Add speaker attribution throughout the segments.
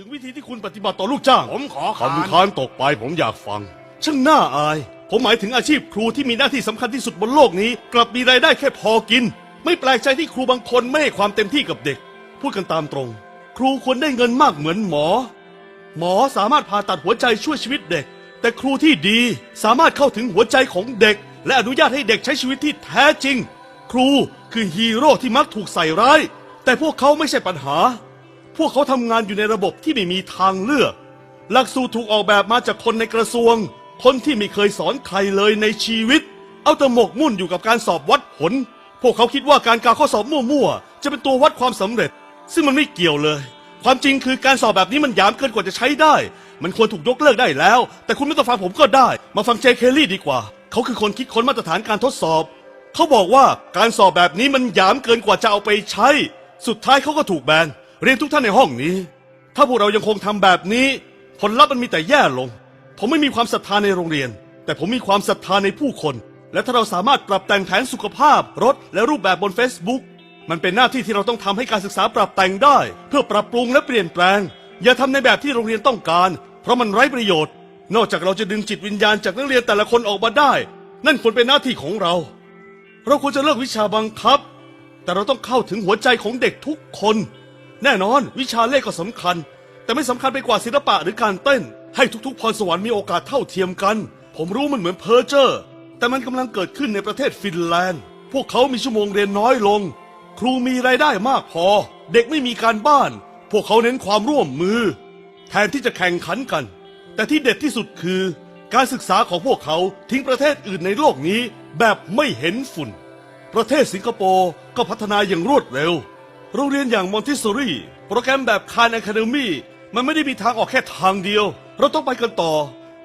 Speaker 1: ถึงวิธีที่คุณปฏิบัติต่อลูกจ้าง
Speaker 2: ผมขอขาน
Speaker 1: คำค้านตกไปผมอยากฟัง ช่างน่าอาย ผมหมายถึงอาชีพครูที่มีหน้าที่สำคัญที่สุดบนโลกนี้ กลับมีรายได้แค่พอกิน ไม่แปลกใจที่ครูบางคนไม่ให้ความเต็มที่กับเด็ก พูดกันตามตรง ครูควรได้เงินมากเหมือนหมอ หมอสามารถผ่าตัดหัวใจช่วยชีวิตเด็ก แต่ครูที่ดีสามารถเข้าถึงหัวใจของเด็ก และอนุญาตให้เด็กใช้ชีวิตที่แท้จริง ครูคือฮีโร่ที่มักถูกใส่ร้าย แต่พวกเขาไม่ใช่ปัญหา พวกเขาทำงานอยู่ในระบบที่ไม่มีทางเลือก หลักสูตรถูกออกแบบมาจากคนในกระทรวง คนที่ไม่เคยสอนใครเลยในชีวิต เอาแต่หมกมุ่นอยู่กับการสอบวัดผล พวกเขาคิดว่าการกาข้อสอบมั่วๆ จะเป็นตัววัดความสำเร็จ ซึ่งมันไม่เกี่ยวเลย ความจริงคือการสอบแบบนี้มันหยามเกินกว่าจะใช้ได้ มันควรถูกยกเลิกได้แล้ว แต่คุณไม่ต้องฟังผมก็ได้ มาฟังเจเคลลี่ดีกว่า เขาคือคนคิดค้นมาตรฐานการทดสอบ เขาบอกว่าการสอบแบบนี้มันหยามเกินกว่าจะเอาไปใช้ สุดท้ายเขาก็ถูกแบน เรียนทุกท่านในห้องนี้ ถ้าพวกเรายังคงทำแบบนี้ ผลลัพธ์มันมีแต่แย่ลง ผมไม่มีความศรัทธาในโรงเรียน แต่ผมมีความศรัทธาในผู้คน และถ้าเราสามารถปรับแต่งแผนสุขภาพ รถ และรูปแบบบน Facebook มันเป็นหน้าที่ที่เราต้องทำให้การศึกษาปรับแต่งได้ เพื่อปรับปรุงและเปลี่ยนแปลง อย่าทำในแบบที่โรงเรียนต้องการ เพราะมันไร้ประโยชน์ นอกจากเราจะดึงจิตวิญญาณจากนักเรียนแต่ละคนออกมาได้ นั่นควรเป็นหน้าที่ของเรา เราควรจะเลิกวิชาบังคับ แต่เราต้องเข้าถึงหัวใจของเด็กทุกคน แน่นอน วิชาเลขก็สำคัญ แต่ไม่สำคัญไปกว่าศิลปะหรือการเต้น ให้ทุกๆ พรสวรรค์มีโอกาสเท่าเทียมกัน ผมรู้มันเหมือนเพอเจอร์แต่มันกำลังเกิดขึ้นในประเทศฟินแลนด์ พวกเขามีชั่วโมงเรียนน้อยลง ครูมีรายได้มากพอ เด็กไม่มีการบ้าน พวกเขาเน้นความร่วมมือ แทนที่จะแข่งขันกัน แต่ที่เด็ดที่สุดคือ การศึกษาของพวกเขาทิ้งประเทศอื่นในโลกนี้แบบไม่เห็นฝุ่น ประเทศสิงคโปร์ก็พัฒนาอย่างรวดเร็ว โรงเรียนอย่างมอนติสซอรี่โปรแกรมแบบคานอะคาเดมี่มันไม่ได้มีทางออกแค่ทางเดียว เราต้องไปกันต่อ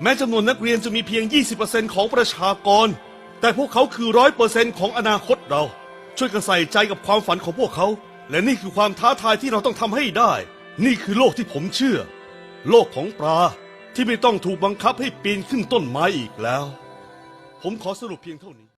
Speaker 1: แม้จำนวนนักเรียนจะมีเพียง 20%ของประชากร แต่พวกเขาคือร้อยเปอร์เซ็นของอนาคตเรา ช่วยกันใส่ใจกับความฝันของพวกเขา และนี่คือความท้าทายที่เราต้องทำให้ได้ นี่คือโลกที่ผมเชื่อ โลกของปลาที่ไม่ต้องถูกบังคับให้ปีนขึ้นต้นไม้อีกแล้ว ผมขอสรุปเพียงเท่านี้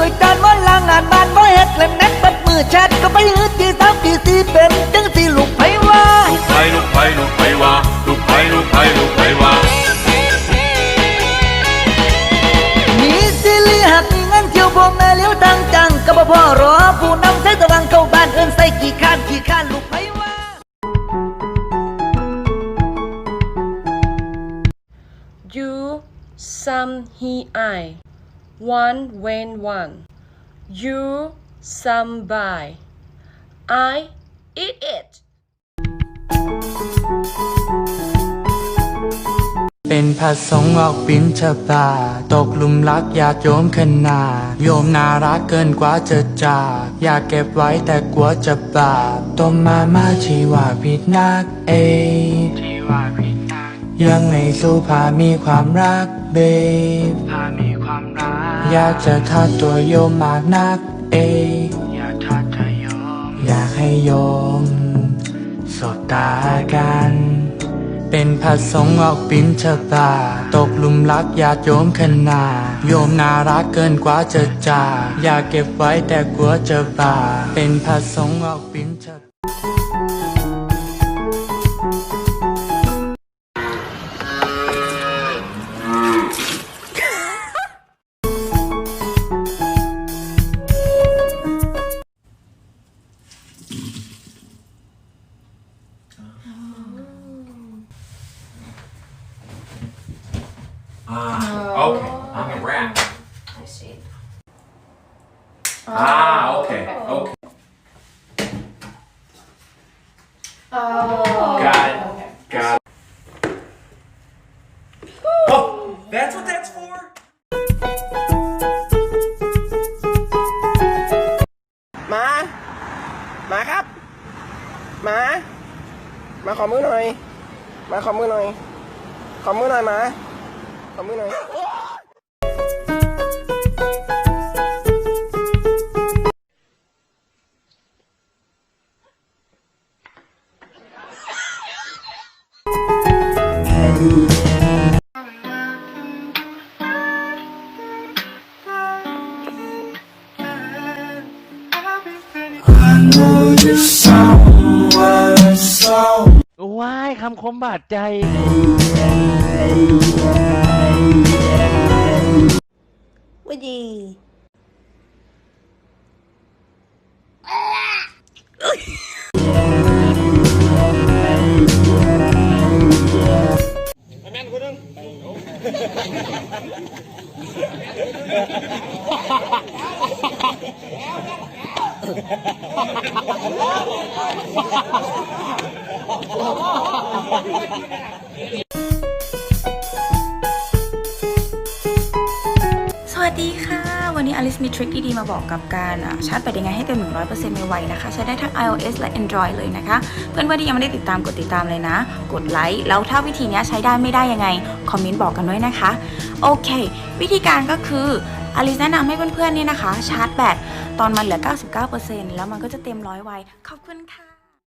Speaker 3: ตื่นสวยๆตัวจานว่าลางานบ้านบ่เฮ็ดเล่นนัดปัดมือแชทก็ไปหืดที่สามที่สี่เป็นจังสิลูกไผว่า
Speaker 2: ลูกไผ่ลูกไผ่ลูกไผ่ว่าลูกไผ่ลูกไผ่ลูกไผ่ว่า
Speaker 3: มีสิลีหักมีเงินเที่ยวบ่แม่เลี้ยวทางจังก็บ่พอรอผู้นำใช้ตะวังเข้าบ้านเอิ้นใส่กี่ข้านกี่ข้านลูกไผว่า
Speaker 4: You some he I one when one you some by I eat it
Speaker 5: เป็นพระสงฆ์ออกบินชบาตกหลุมรักญาติโยมขนาดโยมน่ารักเกินกว่าจะจาก อยากเก็บไว้แต่กลัวจะบาปต้มมาม่าชีว่าผิดนักเองที่ว่าผิดนักยังไม่สู้พามีความรักเบฟพามีความรัก อยากจะทัดตัวโยมมากนักเองอยากทัดเธอโยม อยากให้โยม สบตากัน เป็นพระสงฆ์ออกบินชะบาตกหลุมรักญาติโยมขนาดโยมน่ารักเกินกว่าจะจ่าอยากเก็บไว้แต่กลัวจะบาเป็นพระสงฆ์ออกบินชบา
Speaker 2: Ah, okay. I'm a rat.
Speaker 6: I see.
Speaker 2: Ah, okay. Okay.
Speaker 6: Oh.
Speaker 2: Got it.
Speaker 6: Okay.
Speaker 2: Got it. Oh, that's what that's for?
Speaker 7: มามาครับมา มาขอมือหน่อย มาขอมือหน่อย ขอมือหน่อยมา ขอมือหน่อย
Speaker 3: เว้า
Speaker 6: ยคำคมบาดใจ
Speaker 3: ว่าดี
Speaker 8: สวัสดีค่ะ วันนี้อลิสมีทริคดีๆมาบอกกับการชาร์จแบตยังไงให้เต็ม 100%ไวๆนะคะ ใช้ได้ทั้ง iOS และ Android เลยนะคะ เพื่อนๆที่ยังไม่ได้ติดตามกดติดตามเลยนะ กดไลค์แล้วถ้าวิธีนี้ใช้ได้ไม่ได้ยังไง คอมเมนต์บอกกันด้วยนะคะ โอเค วิธีการก็คืออลิสแนะนำให้เพื่อนๆเนี่ยนะคะ ชาร์จแบตตอนมันเหลือ 99%แล้วมันก็จะเต็มร้อยไวขอบคุณค่ะ